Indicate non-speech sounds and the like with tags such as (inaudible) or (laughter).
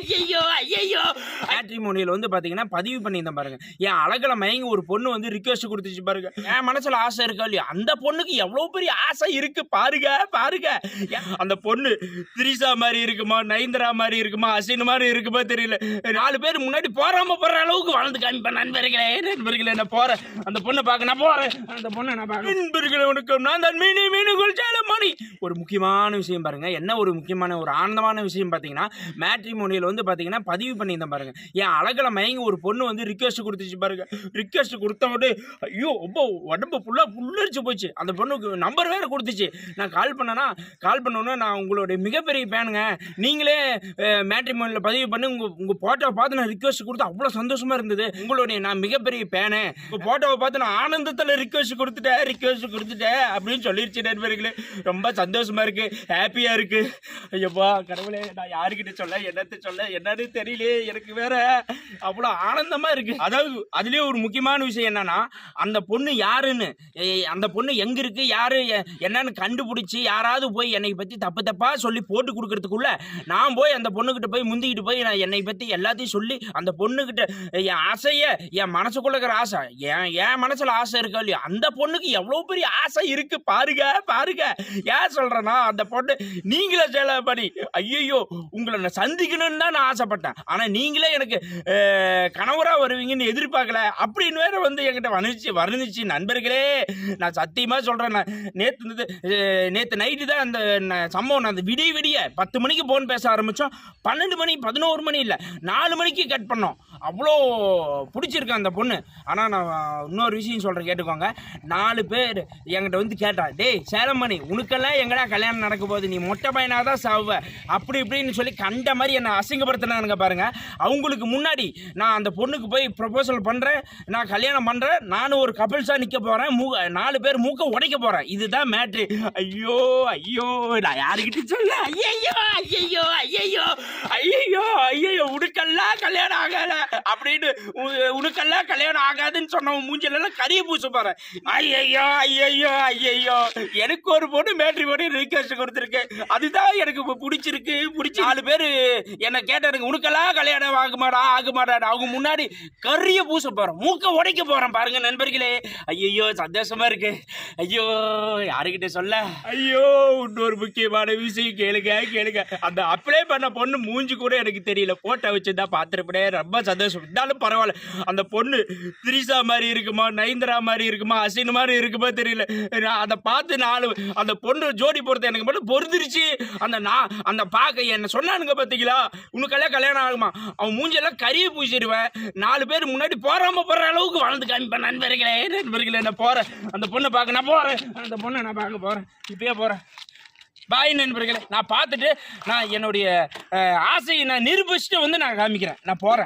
(laughs) ஐயோ ஐயோ. மேட்ரிமோனியில் வந்து பாத்தீங்கன்னா பதிவு பண்ணியிருந்தேன் பாருங்க. என் அழகுல மயங்கி ஒரு பொண்ணு வந்து ரிக்வஸ்ட் கொடுத்துச்சு பாருங்க. என் மனசுல ஆசை இருக்கா இல்லையா? அந்த பொண்ணுக்கு எவ்வளவு பெரிய ஆசை இருக்கு பாருங்க பாருங்க. அந்த பொண்ணு திரிசா மாதிரி இருக்குமா நயன்தரா மாதிரி இருக்குமா அசின் மாதிரி இருக்குமா தெரியல. நாலு பேர் முன்னாடி போறாம போற அளவுக்கு வளர்ந்து காமிப்பேன். நண்பர்களே நண்பர்களே நான் போறேன். அந்த பொண்ணை பார்க்க நான் போறேன். அந்த பொண்ணை நான் பார்க்க நண்பர்களே உனக்கு நான் தான் மீனு மீனு குளிச்சால மணி ஒரு முக்கியமான விஷயம் பாருங்க. என்ன ஒரு முக்கியமான ஒரு ஆனந்தமான விஷயம் பார்த்தீங்கன்னா மேட்ரிமோனியில் வந்து பார்த்தீங்கன்னா பதிவு பண்ணியிருந்தேன் பாருங்க. என் அழகில் மயங்கி ஒரு பொண்ணு வந்து ரிக்வஸ்ட் கொடுத்துச்சு பாருங்க. ரிக்வஸ்ட் கொடுத்த உடனே ஐயோ ரொம்ப உடம்பு ஃபுல்லாக புல்லரிச்சு போச்சு. அந்த பொண்ணுக்கு நம்பர் வேற கொடுத்துச்சு. நான் கால் பண்ணேன்னா கால் பண்ணோன்னா நான் உங்களுடைய மிகப்பெரிய ஃபேனுங்க நீங்களே மேட்ரிமோனியில் பதிவு பண்ணி உங்கள் உங்கள் ஃபோட்டோவை பார்த்து நான் ரிக்வஸ்ட் கொடுத்து அவ்வளோ சந்தோஷமாக இருந்தது. உங்களுடைய நான் மிகப்பெரிய ஃபேனு உங்கள் ஃபோட்டோவை பார்த்து நான் ஆனந்தத்தில் ரிக்வஸ்ட் கொடுத்துட்டேன் ரிக்வஸ்ட் கொடுத்துட்டேன் அப்படின்னு சொல்லிருச்சு நண்பர்களே. ரொம்ப சந்தோஷமா இருக்குது ஹாப்பியாக இருக்கு. ஐயப்பா கடவுளே நான் யாருக்கிட்ட சொல்ல என்னத்தை சொல்ல என்னன்னு தெரியலையே எனக்கு வேற அவ்வளோ ஆனந்தமா இருக்கு. அதாவது அதுலயே ஒரு முக்கியமான விஷயம் என்னன்னா அந்த பொண்ணு யாருன்னு? அந்த பொண்ணு எங்க இருக்கு? யாரு? என்னன்னு கண்டுபிடிச்சி யாராவது போய் என்னை பத்தி தப்பு தப்பா சொல்லி போட்டு கொடுக்கறதுக்குள்ள நான் போய் அந்த பொண்ணுகிட்ட போய் முந்திக்கிட்டு போய் நான் என்னை பத்தி எல்லாத்தையும் சொல்லி அந்த பொண்ணுகிட்ட என் ஆசைய என் மனசுக்குள்ள இருக்கிற ஆசை என் என் மனசுல ஆசை இருக்கா இல்லையா அந்த பொண்ணுக்கு எவ்வளவு பெரிய ஆசை இருக்கு பாருங்க பாருங்க. ஏன் சொல்றேன்னா அந்த பொண்ணு நீங்களே சேலை பண்ணி ஐயோ உங்களை நான் சந்திக்கணும்னு தான் நான் ஆசைப்பட்டேன். ஆனால் நீங்களே எனக்கு கணவராக வருவீங்கன்னு எதிர்பார்க்கல. அப்படின்னு வேற வந்து என்கிட்ட வந்துச்சு வருந்துச்சு நண்பர்களே நான் சத்தியமாக சொல்கிறேன் நான் நேற்று வந்து, நைட்டு தான் அந்த ந- சம்பவம் நான் அந்த விடிய விடிய பத்து மணிக்கு ஃபோன் பேச ஆரம்பித்தோம் பன்னெண்டு மணி பதினோரு மணி இல்லை நாலு மணிக்கு கட் பண்ணோம். அவ்வளோ பிடிச்சிருக்கு அந்த பொண்ணு. ஆனால் நான் இன்னொரு விஷயம் சொல்கிறேன் கேட்டுக்கோங்க. நாலு பேர் என்கிட்ட வந்து கேட்டா டேய் சேலமணி உனக்கெல்லாம் எங்கடா கல்யாணம் நடக்க போகுது? நீ மொட்டை பையனாக தான் சாவ அப்படி இப்படின்னு சொல்லி கண்ட மாதிரி என்னை அசிங்கப்படுத்தினானுங்க பாருங்கள் அவங்களுக்கு முன்னாடி நான் அந்த பொண்ணுக்கு போய் ப்ரொபோசல் பண்ணுறேன் நான் கல்யாணம் பண்ணுறேன் நானும் ஒரு கபிள்ஸாக நிற்க போகிறேன் மூ நாலு பேர் மூக்க உடைக்க போகிறேன் இதுதான் மேட்ரு ஐயோ ஐயோ நான் யாருக்கிட்ட சொல்ல? ஐயோ ஐயோ ஐயோ ஐயோ ஐயோ உனக்கெல்லாம் கல்யாணம் ஆகல அப்படின்னு உ- உனக்கெல்லாம் கல்யாணம் ஆகாதுன்னு சொன்னவன் மூஞ்சிலெல்லாம் கரிய பூச பாரு. ஐயோ ஐயோ ஐயோ எனக்கு ஒரு பொண்ணு மேட்ரி போட்டு ரிக்வெஸ்ட் கொடுத்துருக்கு. அதுதான் எனக்கு இப்போ பிடிச்சிருக்கு. பிடிச்சி நாலு பேர் என்னை கேட்டாருங்க உனக்கெல்லாம் கல்யாணம் ஆகுமாடா ஆகுமாடா. அவங்க முன்னாடி கரிய பூச போகிறேன் மூக்க உடைக்க போகிறேன் பாருங்க நண்பர்களே. ஐயோ சந்தோஷமா இருக்கு. ஐயோ யாருக்கிட்ட சொல்ல? ஐயோ இன்னொரு முக்கியமான விஷயம் கேளுங்க கேளுங்க. அந்த அப்ளை பண்ண பொண்ணு மூஞ்சி கூட எனக்கு தெரியல. போட்ட வச்சு தான் பார்த்துருப்பேன் ரொம்ப சந்தோஷம். இருந்தாலும் பரவாயில்ல. அந்த பொண்ணு திரிசா மாதிரி இருக்குமா நயன்தரா மாதிரி இருக்குமா அசின் மாதிரி இருக்குமா தெரியல. நான் அதை பார்த்து நாலு அந்த பொண்ணு ஜோடி பொறுத்த எனக்கு மட்டும் பொறுத்துருச்சு. அந்த நான் அந்த பார்க்க என்ன சொன்னானுங்க பார்த்தீங்களா உனக்கெல்லாம் கல்யாணம் ஆகுமா? அவன் மூஞ்செல்லாம் கறி பூசிடுவேன். நாலு பேர் முன்னாடி போறாம போற அளவுக்கு வளர்ந்து காமிப்பேன். நண்பர்களே நண்பர்களே நான் போகிறேன் அந்த பொண்ணை பார்க்க நான் போகிறேன் அந்த பொண்ணை நான் பார்க்க போகிறேன் இப்பயே போகிறேன் பாய் நண்பர்களே நான் பார்த்துட்டு நான் என்னுடைய ஆசையை நான் நிரூபிச்சுட்டு வந்து நான் காமிக்கிறேன். நான் போகிறேன்